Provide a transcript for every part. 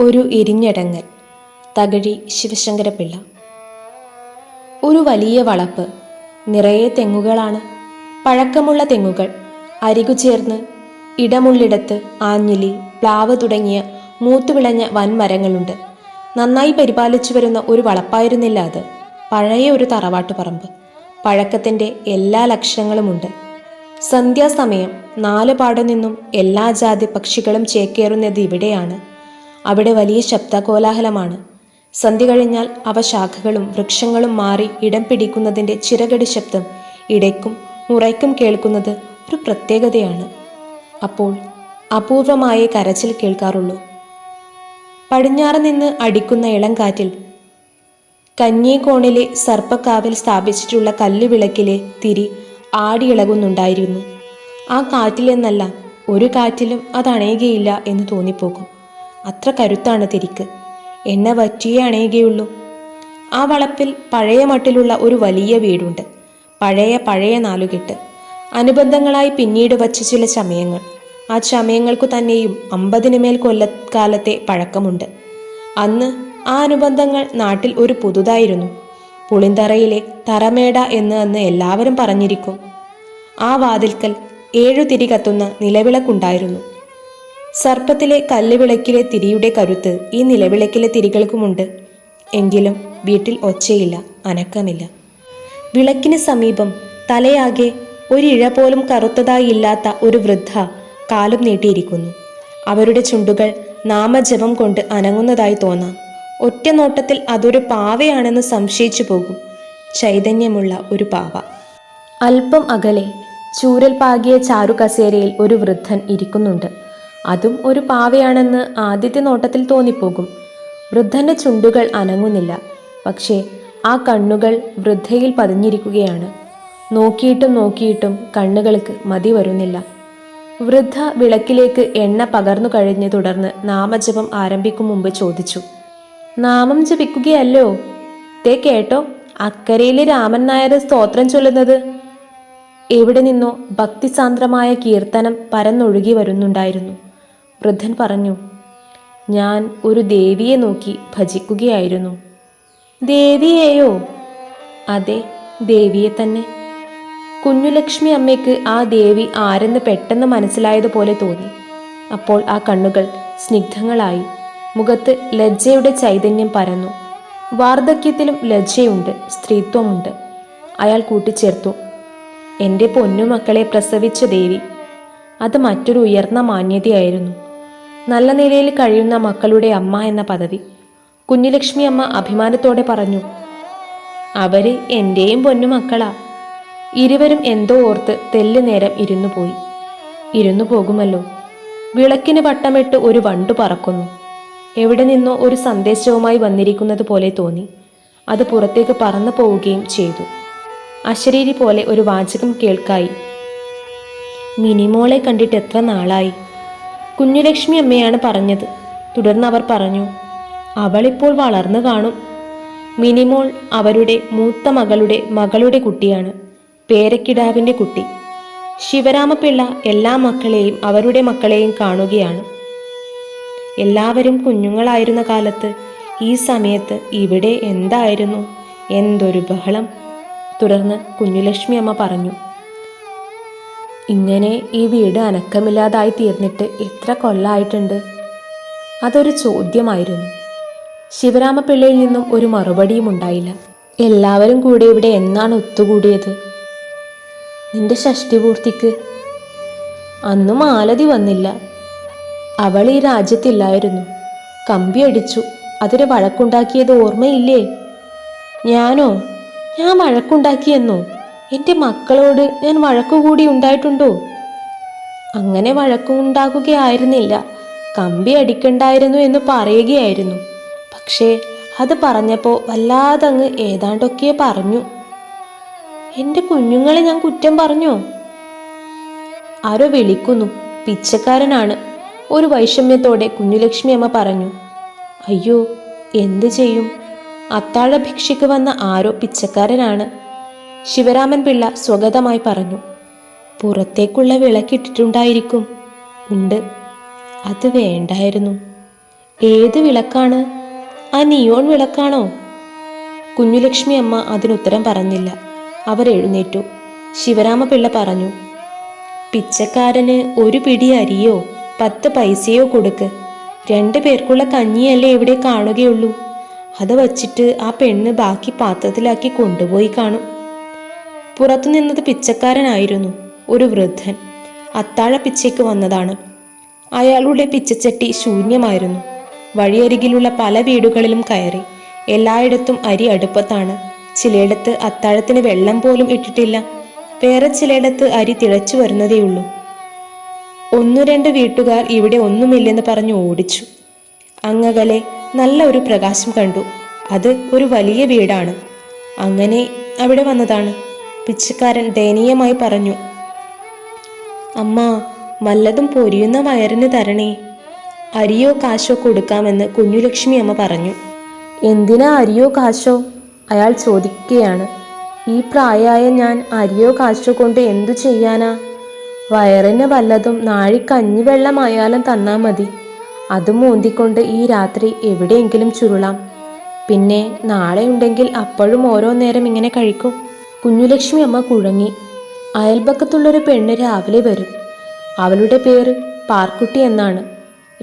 ഒരു ഇരിഞ്ഞടങ്ങൽ തകഴി ശിവശങ്കരപിള്ള ഒരു വലിയ വളപ്പ് നിറയെ തെങ്ങുകളാണ്. പഴക്കമുള്ള തെങ്ങുകൾ അരികു ചേർന്ന് ഇടമുള്ളിടത്ത് ആഞ്ഞിലി പ്ലാവ് തുടങ്ങിയ മൂത്തുവിളഞ്ഞ വൻമരങ്ങളുണ്ട്. നന്നായി പരിപാലിച്ചു വരുന്ന ഒരു വളപ്പായിരുന്നില്ല അത്. പഴയ ഒരു തറവാട്ടു പറമ്പ് പഴക്കത്തിന്റെ എല്ലാ ലക്ഷണങ്ങളുമുണ്ട്. സന്ധ്യാസമയം നാല് പാടു നിന്നും എല്ലാ ജാതി പക്ഷികളും ചേക്കേറുന്നത് ഇവിടെയാണ്. അവിടെ വലിയ ശബ്ദകോലാഹലമാണ്. സന്ധ്യ കഴിഞ്ഞാൽ അവ ശാഖകളും വൃക്ഷങ്ങളും മാറി ഇടം പിടിക്കുന്നതിന്റെ ചിറകടി ശബ്ദം ഇടയ്ക്കും മുറയ്ക്കും കേൾക്കുന്നത് ഒരു പ്രത്യേകതയാണ്. അപ്പോൾ അപൂർവമായ കരച്ചിൽ കേൾക്കാറുള്ളൂ. പടിഞ്ഞാറ് നിന്ന് അടിക്കുന്ന ഇളം കാറ്റിൽ കഞ്ഞിക്കോണിലെ സർപ്പക്കാവിൽ സ്ഥാപിച്ചിട്ടുള്ള കല്ലുവിളക്കിലെ തിരി ആടിയിളകുന്നുണ്ടായിരുന്നു. ആ കാറ്റിലെന്നല്ല ഒരു കാറ്റിലും അത് അണയുകയില്ല എന്ന് തോന്നിപ്പോകും. അത്ര കരുത്താണ് തിരിക്ക്. എണ്ണ വറ്റിയേ അണയുകയുള്ളൂ. ആ വളപ്പിൽ പഴയ മട്ടിലുള്ള ഒരു വലിയ വീടുണ്ട്. പഴയ പഴയ നാലുകെട്ട്. അനുബന്ധങ്ങളായി പിന്നീട് വച്ച ചില ചമയങ്ങൾ. ആ ചമയങ്ങൾക്കു തന്നെയും അമ്പതിനു മേൽ കൊല്ലക്കാലത്തെ പഴക്കമുണ്ട്. അന്ന് ആ അനുബന്ധങ്ങൾ നാട്ടിൽ ഒരു പുതുതായിരുന്നു. പുളിന്തറയിലെ തറമേട എന്ന് അന്ന് എല്ലാവരും പറഞ്ഞിരിക്കും. ആ വാതിൽക്കൽ ഏഴു തിരി കത്തുന്ന നിലവിളക്കുണ്ടായിരുന്നു. സർപ്പത്തിലെ കല്ലുവിളക്കിലെ തിരിയുടെ കരുത്ത് ഈ നിലവിളക്കിലെ തിരികൾക്കുമുണ്ട്. എങ്കിലും വീട്ടിൽ ഒച്ചയില്ല അനക്കമില്ല. വിളക്കിന് സമീപം തലയാകെ ഒരിഴ പോലും കറുത്തതായി ഇല്ലാത്ത ഒരു വൃദ്ധ കാലും നീട്ടിയിരിക്കുന്നു. അവരുടെ ചുണ്ടുകൾ നാമജപം കൊണ്ട് അനങ്ങുന്നതായി തോന്നാം. ഒറ്റ നോട്ടത്തിൽ അതൊരു പാവയാണെന്ന് സംശയിച്ചു പോകും. ചൈതന്യമുള്ള ഒരു പാവ. അല്പം അകലെ ചൂരൽ പാകിയ ചാരു കസേരയിൽ ഒരു വൃദ്ധൻ ഇരിക്കുന്നുണ്ട്. അതും ഒരു പാവയാണെന്ന് ആദ്യത്തെ നോട്ടത്തിൽ തോന്നിപ്പോകും. വൃദ്ധന്റെ ചുണ്ടുകൾ അനങ്ങുന്നില്ല. പക്ഷേ ആ കണ്ണുകൾ വൃദ്ധയിൽ പതിഞ്ഞിരിക്കുകയാണ്. നോക്കിയിട്ടും നോക്കിയിട്ടും കണ്ണുകൾക്ക് മതി വരുന്നില്ല. വൃദ്ധ വിളക്കിലേക്ക് എണ്ണ പകർന്നു കഴിഞ്ഞ് തുടർന്ന് നാമജപം ആരംഭിക്കും മുമ്പ് ചോദിച്ചു. നാമം ജപിക്കുകയല്ലോ? തേ കേട്ടോ അക്കരയിലെ രാമൻ നായർ സ്തോത്രം ചൊല്ലുന്നത്. എവിടെ നിന്നോ ഭക്തിസാന്ദ്രമായ കീർത്തനം പരന്നൊഴുകി വരുന്നുണ്ടായിരുന്നു. വൃദ്ധൻ പറഞ്ഞു ഞാൻ ഒരു ദേവിയെ നോക്കി ഭജിക്കുകയായിരുന്നു. ദേവിയെയോ? അതെ ദേവിയെ തന്നെ. കുഞ്ഞുലക്ഷ്മി അമ്മയ്ക്ക് ആ ദേവി ആരെന്ന് പെട്ടെന്ന് മനസ്സിലായതുപോലെ തോന്നി. അപ്പോൾ ആ കണ്ണുകൾ സ്നിഗ്ധങ്ങളായി. മുഖത്ത് ലജ്ജയുടെ ചൈതന്യം പരന്നു. വാർദ്ധക്യത്തിലും ലജ്ജയുണ്ട് സ്ത്രീത്വമുണ്ട്. അയാൾ കൂട്ടിച്ചേർത്തു. എന്റെ പൊന്നുമക്കളെ പ്രസവിച്ച ദേവി. അത് മറ്റൊരു ഉയർന്ന മാന്യതയായിരുന്നു. നല്ല നിലയിൽ കഴിയുന്ന മക്കളുടെ അമ്മ എന്ന പദവി. കുഞ്ഞുലക്ഷ്മി അമ്മ അഭിമാനത്തോടെ പറഞ്ഞു അവർ എന്റെയും പൊന്നുമക്കളാ ഇരുവരും എന്തോ ഓർത്ത് തെല്ല് നേരം ഇരുന്നു പോയി. ഇരുന്നു പോകുമല്ലോ. വിളക്കിന് വട്ടമിട്ട് ഒരു വണ്ടു പറക്കുന്നു. എവിടെ നിന്നോ ഒരു സന്ദേശവുമായി വന്നിരിക്കുന്നത് പോലെ തോന്നി. അത് പുറത്തേക്ക് പറന്നു പോവുകയും ചെയ്തു. അശരീരി പോലെ ഒരു വാചകം കേൾക്കായി മിനിമോളെ കണ്ടിട്ട് എത്ര നാളായി? കുഞ്ഞുലക്ഷ്മി അമ്മയാണ് പറഞ്ഞത്. തുടർന്ന് അവർ പറഞ്ഞു അവളിപ്പോൾ വളർന്നു കാണും. മിനിമോൾ അവരുടെ മൂത്ത മകളുടെ മകളുടെ കുട്ടിയാണ് പേരക്കിടാവിന്റെ കുട്ടി. ശിവരാമപിള്ള എല്ലാ മക്കളെയും അവരുടെ മക്കളെയും കാണുകയാണ്. എല്ലാവരും കുഞ്ഞുങ്ങളായിരുന്ന കാലത്ത് ഈ സമയത്ത് ഇവിടെ എന്തായിരുന്നു? എന്തൊരു ബഹളം. തുടർന്ന് കുഞ്ഞുലക്ഷ്മി അമ്മ പറഞ്ഞു ഇങ്ങനെ ഈ വീട് അനക്കമില്ലാതായി തീർന്നിട്ട് എത്ര കൊല്ലായിട്ടുണ്ട്? അതൊരു ചോദ്യമായിരുന്നു. ശിവരാമപിള്ളയിൽ നിന്നും ഒരു മറുപടിയും ഉണ്ടായില്ല. എല്ലാവരും കൂടെ ഇവിടെ എന്നാണ് ഒത്തുകൂടിയത്? നിന്റെ ഷഷ്ടിപൂർത്തിക്ക് അന്നും ആലതി വന്നില്ല. അവൾ ഈ രാജ്യത്തില്ലായിരുന്നു. കമ്പി അടിച്ചു. അതിന് വഴക്കുണ്ടാക്കിയത് ഓർമ്മയില്ലേ? ഞാനോ? ഞാൻ വഴക്കുണ്ടാക്കിയെന്നോ? എന്റെ മക്കളോട് ഞാൻ വഴക്കുകൂടി ഉണ്ടായിട്ടുണ്ടോ? അങ്ങനെ വഴക്കുണ്ടാകുകയായിരുന്നില്ല കമ്പി അടിക്കണ്ടായിരുന്നു എന്ന് പറയുകയായിരുന്നു. പക്ഷേ അത് പറഞ്ഞപ്പോൾ വല്ലാതങ്ങ് ഏതാണ്ടൊക്കെ പറഞ്ഞു. എന്റെ കുഞ്ഞുങ്ങളെ ഞാൻ കുറ്റം പറഞ്ഞോ? ആരോ വിളിക്കുന്നു. പിച്ചക്കാരനാണ്. ഒരു വൈഷമ്യത്തോടെ കുഞ്ഞുലക്ഷ്മി അമ്മ പറഞ്ഞു. അയ്യോ എന്ത് ചെയ്യും? അത്താഴ ഭിക്ഷയ്ക്ക് വന്ന ആരോ പിച്ചക്കാരനാണ്. ശിവരാമൻ പിള്ള സ്വഗതമായി പറഞ്ഞു പുറത്തേക്കുള്ള വിളക്കിട്ടിട്ടുണ്ടായിരിക്കും. ഉണ്ട്. അത് വേണ്ടായിരുന്നു. ഏത് വിളക്കാണ്? ആ നിയോൺ വിളക്കാണോ? കുഞ്ഞുലക്ഷ്മി അമ്മ അതിനുത്തരം പറഞ്ഞില്ല. അവർ എഴുന്നേറ്റു. ശിവരാമപിള്ള പറഞ്ഞു പിച്ചക്കാരന് ഒരു പിടി അരിയോ പത്ത് പൈസയോ കൊടുക്ക്. രണ്ടു പേർക്കുള്ള കഞ്ഞിയല്ലേ ഇവിടെ കാണുകയുള്ളൂ. അത് വച്ചിട്ട് ആ പെണ്ണ് ബാക്കി പാത്രത്തിലാക്കി കൊണ്ടുപോയി കാണും. പുറത്തു നിന്നത് പിച്ചക്കാരനായിരുന്നു ഒരു വൃദ്ധൻ. അത്താഴ പിച്ചയ്ക്ക് വന്നതാണ്. അയാളുടെ പിച്ചച്ചട്ടി ശൂന്യമായിരുന്നു. വഴിയരികിലുള്ള പല വീടുകളിലും കയറി. എല്ലായിടത്തും അരി അടുപ്പത്താണ്. ചിലയിടത്ത് അത്താഴത്തിന് വെള്ളം പോലും ഇട്ടിട്ടില്ല. വേറെ ചിലയിടത്ത് അരി തിളച്ചു വരുന്നതേയുള്ളൂ. ഒന്നു രണ്ട് വീട്ടുകാർ ഇവിടെ ഒന്നുമില്ലെന്ന് പറഞ്ഞു ഓടിച്ചു. അങ്ങകലെ നല്ല ഒരു പ്രകാശം കണ്ടു. അത് ഒരു വലിയ വീടാണ്. അങ്ങനെ അവിടെ വന്നതാണ്. പിച്ചക്കാരൻ ദയനീയമായി പറഞ്ഞു അമ്മ വല്ലതും പൊരിയുന്ന വയറിന് തരണേ. അരിയോ കാശോ കൊടുക്കാമെന്ന് കുഞ്ഞുലക്ഷ്മി അമ്മ പറഞ്ഞു. എന്തിനാ അരിയോ കാശോ? അയാൾ ചോദിക്കുകയാണ്. ഈ പ്രായമായ ഞാൻ അരിയോ കാശോ കൊണ്ട് എന്തു ചെയ്യാനാ? വയറിന് വല്ലതും നാഴി കഞ്ഞിവെള്ളമായാലും തന്നാൽ മതി. അത് മൂന്തിക്കൊണ്ട് ഈ രാത്രി എവിടെയെങ്കിലും ചുരുളാം. പിന്നെ നാളെ ഉണ്ടെങ്കിൽ അപ്പോഴും ഓരോ നേരം ഇങ്ങനെ കഴിക്കും. കുഞ്ഞുലക്ഷ്മി അമ്മ കുഴങ്ങി. അയൽപക്കത്തുള്ളൊരു പെണ്ണ് രാവിലെ വരും. അവളുടെ പേര് പാർക്കുട്ടി എന്നാണ്.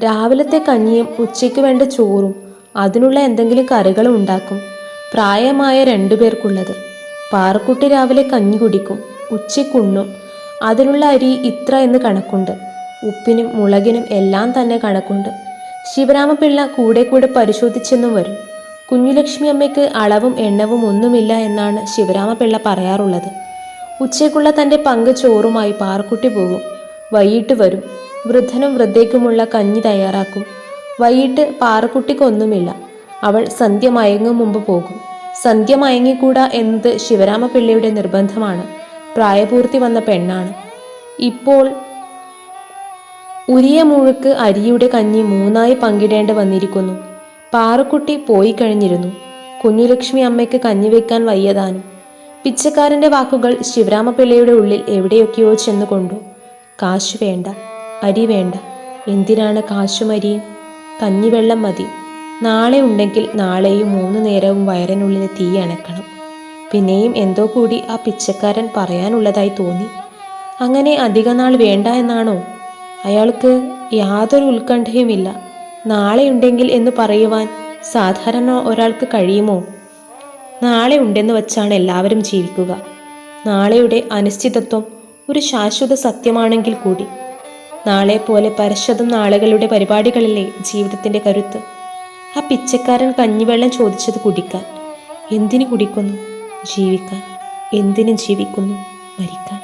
രാവിലത്തെ കഞ്ഞിയും ഉച്ചയ്ക്ക് വേണ്ട ചോറും അതിനുള്ള എന്തെങ്കിലും കറികളും ഉണ്ടാക്കും. പ്രായമായ രണ്ടു പേർക്കുള്ളത്. പാറക്കുട്ടി രാവിലെ കഞ്ഞി കുടിക്കും ഉച്ചയ്ക്കുണ്ണും അതിനുള്ള അരി ഇത്ര എന്ന് കണക്കുണ്ട്. ഉപ്പിനും മുളകിനും എല്ലാം തന്നെ കണക്കുണ്ട്. ശിവരാമപിള്ള കൂടെ കൂടെ പരിശോധിച്ചെന്നും വരും. കുഞ്ഞുലക്ഷ്മി അമ്മയ്ക്ക് അളവും എണ്ണവും ഒന്നുമില്ല എന്നാണ് ശിവരാമപിള്ള പറയാറുള്ളത്. ഉച്ചയ്ക്കുള്ള തന്റെ പങ്ക് ചോറുമായി പാറക്കുട്ടി പോകും. വൈകിട്ട് വരും. വൃദ്ധനും വൃദ്ധയ്ക്കുമുള്ള കഞ്ഞി തയ്യാറാക്കും. വൈകിട്ട് പാറക്കുട്ടിക്കൊന്നുമില്ല. അവൾ സന്ധ്യ മയങ്ങും മുമ്പ് പോകും. സന്ധ്യ മയങ്ങിക്കൂടാ എന്നത് ശിവരാമപിള്ളയുടെ നിർബന്ധമാണ്. പ്രായപൂർത്തി വന്ന പെണ്ണാണ്. ഇപ്പോൾ ഉരിയ മുഴുക്ക് അരിയുടെ കഞ്ഞി മൂന്നായി പങ്കിടേണ്ടി വന്നിരിക്കുന്നു. പാറക്കുട്ടി പോയി കഴിഞ്ഞിരുന്നു. കുഞ്ഞുലക്ഷ്മി അമ്മയ്ക്ക് കഞ്ഞിവെക്കാൻ വയ്യതാനും പിച്ചക്കാരന്റെ വാക്കുകൾ ശിവരാമപിള്ളയുടെ ഉള്ളിൽ എവിടെയൊക്കെയോ ചെന്നു കൊണ്ടു. കാശ് വേണ്ട അരി വേണ്ട. എന്തിനാണ് കാശും അരിയും കഞ്ഞിവെള്ളം മതി. നാളെ ഉണ്ടെങ്കിൽ നാളെയും മൂന്ന് നേരവും വയറിനുള്ളിൽ തീ അണക്കണം. പിന്നെയും എന്തോ കൂടി ആ പിച്ചക്കാരൻ പറയാനുള്ളതായി തോന്നി. അങ്ങനെ അധികനാൾ വേണ്ട എന്നാണോ? അയാൾക്ക് യാതൊരു ഉത്കണ്ഠയുമില്ല. നാളെ ഉണ്ടെങ്കിൽ എന്ന് പറയുവാൻ സാധാരണ ഒരാൾക്ക് കഴിയുമോ? നാളെ ഉണ്ടെന്ന് വച്ചാണ് എല്ലാവരും ജീവിക്കുക. നാളെയുടെ അനിശ്ചിതത്വം ഒരു ശാശ്വത സത്യമാണെങ്കിൽ കൂടി. നാളെ പോലെ പരശതം നാളുകളുടെ പരിപാടികളിലെ ജീവിതത്തിന്റെ കരുത്ത്. ആ പിച്ചക്കാരൻ കഞ്ഞിവെള്ളം ചോദിച്ചത് കുടിക്കാൻ. എന്തിനു കുടിക്കുന്നു? ജീവിക്കാൻ. എന്തിനു ജീവിക്കുന്നു? മരിക്കാൻ.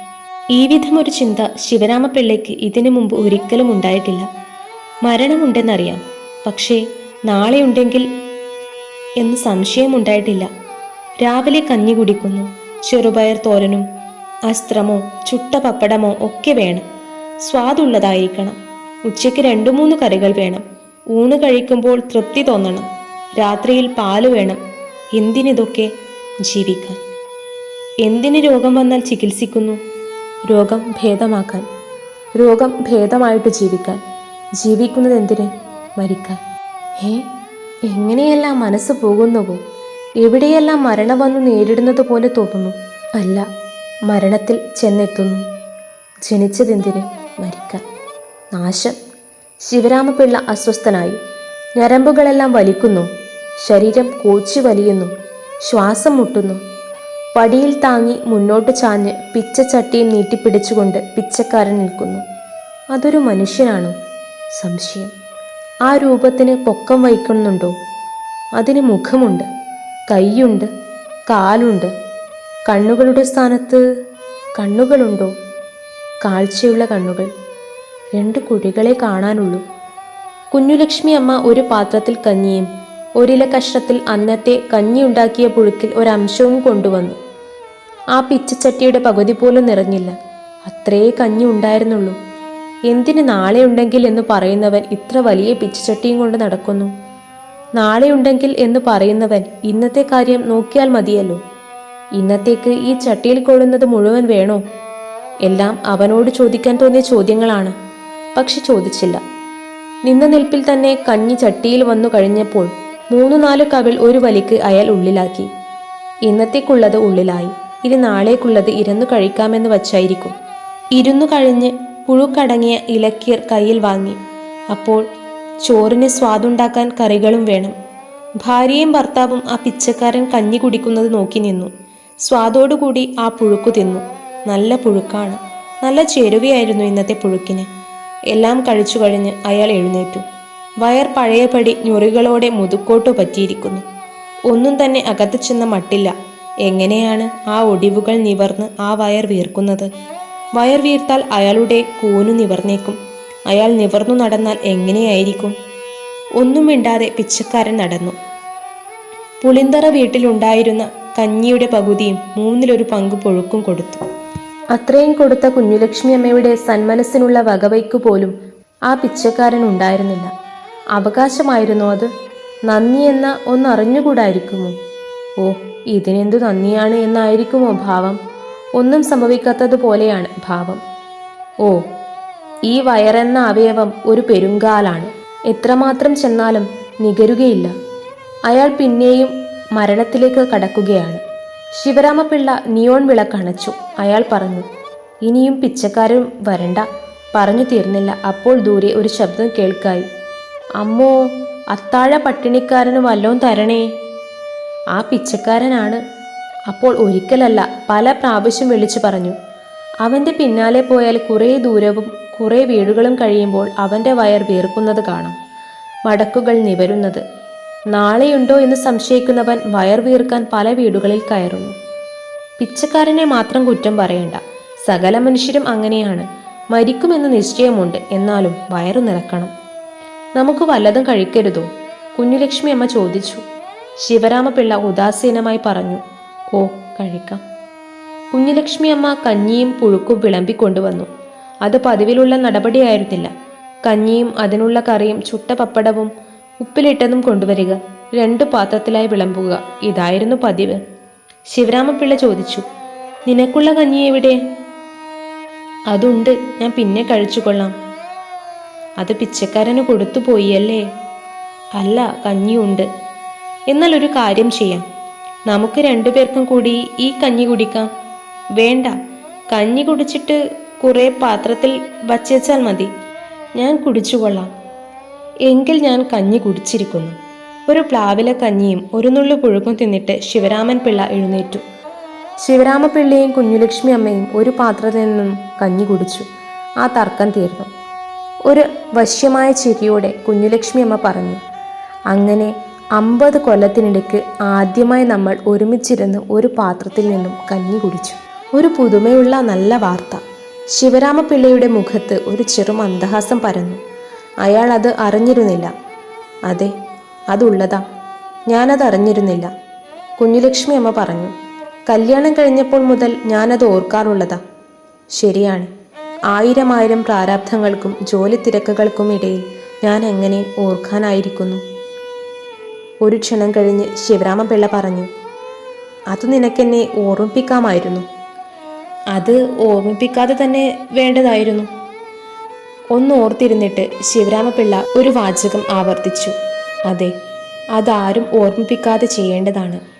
ഈ വിധം ഒരു ചിന്ത ശിവരാമപിള്ളയ്ക്ക് ഇതിനു മുമ്പ് ഒരിക്കലും ഉണ്ടായിട്ടില്ല. മരണമുണ്ടെന്നറിയാം. പക്ഷേ നാളെയുണ്ടെങ്കിൽ എന്ന് സംശയമുണ്ടായിട്ടില്ല. രാവിലെ കഞ്ഞി കുടിക്കുന്നു. ചെറുപയർ തോരനും അസ്ത്രമോ ചുട്ട പപ്പടമോ ഒക്കെ വേണം. സ്വാദുള്ളതായിരിക്കണം. ഉച്ചയ്ക്ക് രണ്ടു മൂന്ന് കറികൾ വേണം. ഊണ് കഴിക്കുമ്പോൾ തൃപ്തി തോന്നണം. രാത്രിയിൽ പാൽ വേണം. എന്തിനിതൊക്കെ ജീവിക്കാൻ? എന്തിന് രോഗം വന്നാൽ ചികിത്സിക്കുന്നു? രോഗം ഭേദമാക്കാൻ. രോഗം ഭേദമായിട്ട് ജീവിക്കാൻ. ജീവിക്കുന്നത് എന്തിന്? മരിക്കാൻ ഏ എങ്ങനെയെല്ലാം മനസ്സ് പോകുന്നുവോ? എവിടെയെല്ലാം മരണം വന്നു നേരിടുന്നത് പോലെ തോന്നുന്നു? അല്ല മരണത്തിൽ ചെന്നെത്തുന്നു. ജനിച്ചതെന്തിന്? മരിക്കാൻ നാശം. ശിവരാമപിള്ള അസ്വസ്ഥനായി. ഞരമ്പുകളെല്ലാം വലിക്കുന്നു. ശരീരം കോച്ചി വലിയുന്നു. ശ്വാസം മുട്ടുന്നു. പടിയിൽ താങ്ങി മുന്നോട്ട് ചാഞ്ഞ് പിച്ചച്ചട്ടിയും നീട്ടിപ്പിടിച്ചുകൊണ്ട് പിച്ചക്കാരൻ നിൽക്കുന്നു. അതൊരു മനുഷ്യനാണോ? സംശയം. ആ രൂപത്തിന് പൊക്കം വഹിക്കുന്നുണ്ടോ അതിന് മുഖമുണ്ട് കൈയുണ്ട് കാലുണ്ട്. കണ്ണുകളുടെ സ്ഥാനത്ത് കണ്ണുകളുണ്ടോ? കാഴ്ചയുള്ള കണ്ണുകൾ. രണ്ട് കുഴികളെ കാണാനുള്ളൂ. കുഞ്ഞുലക്ഷ്മി അമ്മ ഒരു പാത്രത്തിൽ കഞ്ഞിയും ഒരില കഷ്ണത്തിൽ അന്നത്തെ കഞ്ഞി ഉണ്ടാക്കിയ പുഴുക്കിൽ ഒരംശവും കൊണ്ടുവന്നു. ആ പിച്ചച്ചട്ടിയുടെ പകുതി പോലും നിറഞ്ഞില്ല. അത്രേ കഞ്ഞി ഉണ്ടായിരുന്നുള്ളൂ. എന്തിന് നാളെ ഉണ്ടെങ്കിൽ എന്ന് പറയുന്നവൻ ഇത്ര വലിയ പിച്ചച്ചട്ടിയും കൊണ്ട് നടക്കുന്നു? നാളെ ഉണ്ടെങ്കിൽ എന്ന് പറയുന്നവൻ ഇന്നത്തെ കാര്യം നോക്കിയാൽ മതിയല്ലോ. ഇന്നത്തേക്ക് ഈ ചട്ടിയിൽ കൊള്ളുന്നത് മുഴുവൻ വേണോ? എല്ലാം അവനോട് ചോദിക്കാൻ തോന്നിയ ചോദ്യങ്ങളാണ്. പക്ഷെ ചോദിച്ചില്ല. നിന്ന നിൽപ്പിൽ തന്നെ കഞ്ഞി ചട്ടിയിൽ വന്നു കഴിഞ്ഞപ്പോൾ മൂന്നു നാല് കവിൾ ഒരു വലിക്ക് അയാൾ ഉള്ളിലാക്കി. ഇന്നത്തേക്കുള്ളത് ഉള്ളിലായി. ഇനി നാളേക്കുള്ളത് ഇരന്നു കഴിക്കാമെന്ന് വച്ചായിരിക്കും. ഇരുന്നു കഴിഞ്ഞ് പുഴുക്കടങ്ങിയ ഇലക്കീർ കയ്യിൽ വാങ്ങി. അപ്പോൾ ചോറിന് സ്വാദുണ്ടാക്കാൻ കറികളും വേണം. ഭാര്യയും ഭർത്താവും ആ പിച്ചക്കാരൻ കഞ്ഞി കുടിക്കുന്നത് നോക്കി നിന്നു. സ്വാദോടുകൂടി ആ പുഴുക്കു തിന്നു. നല്ല പുഴുക്കാണ്. നല്ല ചേരുവയായിരുന്നു ഇന്നത്തെ പുഴുക്കിന്. എല്ലാം കഴിച്ചു കഴിഞ്ഞ് അയാൾ എഴുന്നേറ്റു. വയർ പഴയപടി ഞൊറികളോടെ മുതുക്കോട്ടു പറ്റിയിരിക്കുന്നു. ഒന്നും തന്നെ അകത്ത് ചെന്ന മട്ടില്ല. എങ്ങനെയാണ് ആ ഒടിവുകൾ നിവർന്ന് ആ വയർ വീർക്കുന്നത്? വയർ വീർത്താൽ അയാളുടെ കൂനു നിവർന്നേക്കും. അയാൾ നിവർന്നു നടന്നാൽ എങ്ങനെയായിരിക്കും? ഒന്നും മിണ്ടാതെ പിച്ചക്കാരൻ നടന്നു. പുളിന്തറ വീട്ടിലുണ്ടായിരുന്ന കഞ്ഞിയുടെ പകുതിയും മൂന്നിലൊരു പങ്ക് പൊഴുക്കും കൊടുത്തു. അത്രയും കൊടുത്ത കുഞ്ഞുലക്ഷ്മി അമ്മയുടെ സന്മനസ്സിനുള്ള വകവയ്ക്കു പോലും ആ പിച്ചക്കാരൻ ഉണ്ടായിരുന്നില്ല. അവകാശമായിരുന്നോ അത്? നന്ദി എന്ന ഒന്നറിഞ്ഞുകൂടായിരിക്കുമോ? ഓ ഇതിനെന്തു നന്ദിയാണ് എന്നായിരിക്കുമോ ഭാവം? ഒന്നും സംഭവിക്കാത്തതുപോലെയാണ് ഭാവം. ഓ ഈ വയറെന്ന അവയവം ഒരു പെരുങ്കാലാണ്. എത്രമാത്രം ചെന്നാലും നികരുകയില്ല. അയാൾ പിന്നെയും മരണത്തിലേക്ക് കടക്കുകയാണ്. ശിവരാമപിള്ള നിയോൺ വിളക്കണച്ചു അയാൾ പറഞ്ഞു ഇനിയും പിച്ചക്കാരും വരണ്ട. പറഞ്ഞു തീർന്നില്ല. അപ്പോൾ ദൂരെ ഒരു ശബ്ദം കേൾക്കായി. അമ്മോ അത്താഴ പട്ടിണിക്കാരന് വല്ലോം തരണേ. ആ പിച്ചക്കാരനാണ് അപ്പോൾ ഒരിക്കലല്ല പല പ്രാവശ്യം വിളിച്ചു പറഞ്ഞു. അവന്റെ പിന്നാലെ പോയാൽ കുറേ ദൂരവും കുറേ വീടുകളും കഴിയുമ്പോൾ അവന്റെ വയർ വീർക്കുന്നത് കാണാം. മടക്കുകൾ നിവരുന്നത്. നാളെയുണ്ടോ എന്ന് സംശയിക്കുന്നവൻ വയർ വീർക്കാൻ പല വീടുകളിൽ കയറുന്നു. പിച്ചക്കാരനെ മാത്രം കുറ്റം പറയണ്ട. സകല മനുഷ്യരും അങ്ങനെയാണ്. മരിക്കുമെന്ന് നിശ്ചയമുണ്ട്. എന്നാലും വയറു നിറക്കണം. നമുക്ക് വല്ലതും കഴിക്കരുതോ? കുഞ്ഞുലക്ഷ്മി അമ്മ ചോദിച്ചു. ശിവരാമപിള്ള ഉദാസീനമായി പറഞ്ഞു. ഓ കഴിക്കാം. കുഞ്ഞുലക്ഷ്മി അമ്മ കഞ്ഞിയും പുഴുക്കും വിളമ്പിക്കൊണ്ടുവന്നു. അത് പതിവിലുള്ള നടപടിയായിരുന്നില്ല. കഞ്ഞിയും അതിനുള്ള കറിയും ചുട്ട പപ്പടവും ഉപ്പിലിട്ടതും കൊണ്ടുവരിക രണ്ടു പാത്രത്തിലായി വിളമ്പുക ഇതായിരുന്നു പതിവ്. ശിവരാമപിള്ള ചോദിച്ചു നിനക്കുള്ള കഞ്ഞി എവിടെ? അതുണ്ട് ഞാൻ പിന്നെ കഴിച്ചുകൊള്ളാം. അത് പിച്ചക്കാരന് കൊടുത്തു പോയി അല്ലേ? അല്ല കഞ്ഞിയുണ്ട്. എന്നാൽ ഒരു കാര്യം ചെയ്യാം. നമുക്ക് രണ്ടുപേർക്കും കൂടി ഈ കഞ്ഞി കുടിക്കാം. വേണ്ട. കഞ്ഞി കുടിച്ചിട്ട് കുറെ പാത്രത്തിൽ വച്ചേച്ചാൽ മതി. ഞാൻ കുടിച്ചുകൊള്ളാം എങ്കിൽ ഞാൻ കഞ്ഞി കുടിച്ചിരിക്കുന്നു. ഒരു പ്ലാവിലെ കഞ്ഞിയും ഒരു നുള്ളു പുഴുക്കും തിന്നിട്ട് ശിവരാമൻ പിള്ള എഴുന്നേറ്റു. ശിവരാമപിള്ളയും കുഞ്ഞുലക്ഷ്മി അമ്മയും ഒരു പാത്രത്തിൽ നിന്നും കഞ്ഞി കുടിച്ചു. ആ തർക്കം തീർന്നു. ഒരു വശ്യമായ ചിരിയോടെ കുഞ്ഞുലക്ഷ്മി അമ്മ പറഞ്ഞു അങ്ങനെ അമ്പത് കൊല്ലത്തിനിടയ്ക്ക് ആദ്യമായി നമ്മൾ ഒരുമിച്ചിരുന്ന് ഒരു പാത്രത്തിൽ നിന്നും കഞ്ഞി കുടിച്ചു. ഒരു പുതുമയുള്ള നല്ല വാർത്ത. ശിവരാമപിള്ളയുടെ മുഖത്ത് ഒരു ചെറു മന്ദഹാസം പരന്നു. അയാൾ അത് അറിഞ്ഞിരുന്നില്ല. അതെ അതുള്ളതാ. ഞാനത് അറിഞ്ഞിരുന്നില്ല. കുഞ്ഞുലക്ഷ്മി അമ്മ പറഞ്ഞു കല്യാണം കഴിഞ്ഞപ്പോൾ മുതൽ ഞാനത് ഓർക്കാറുള്ളതാ. ശരിയാണ്. ആയിരം ആയിരം പ്രാരാബ്ധങ്ങൾക്കും ജോലി തിരക്കുകൾക്കും ഇടയിൽ ഞാൻ എങ്ങനെ ഓർക്കാനായിരിക്കുന്നു? ഒരു ക്ഷണം കഴിഞ്ഞ് ശിവരാമപിള്ള പറഞ്ഞു അത് നിനക്കെന്നെ ഓർമ്മിപ്പിക്കാമായിരുന്നു. അത് ഓർമ്മിപ്പിക്കാതെ തന്നെ വേണ്ടതായിരുന്നു. ഒന്ന് ഓർത്തിരുന്നിട്ട് ശിവരാമപിള്ള ഒരു വാചകം ആവർത്തിച്ചു. അതെ അതാരും ഓർമ്മിപ്പിക്കാതെ ചെയ്യേണ്ടതാണ്.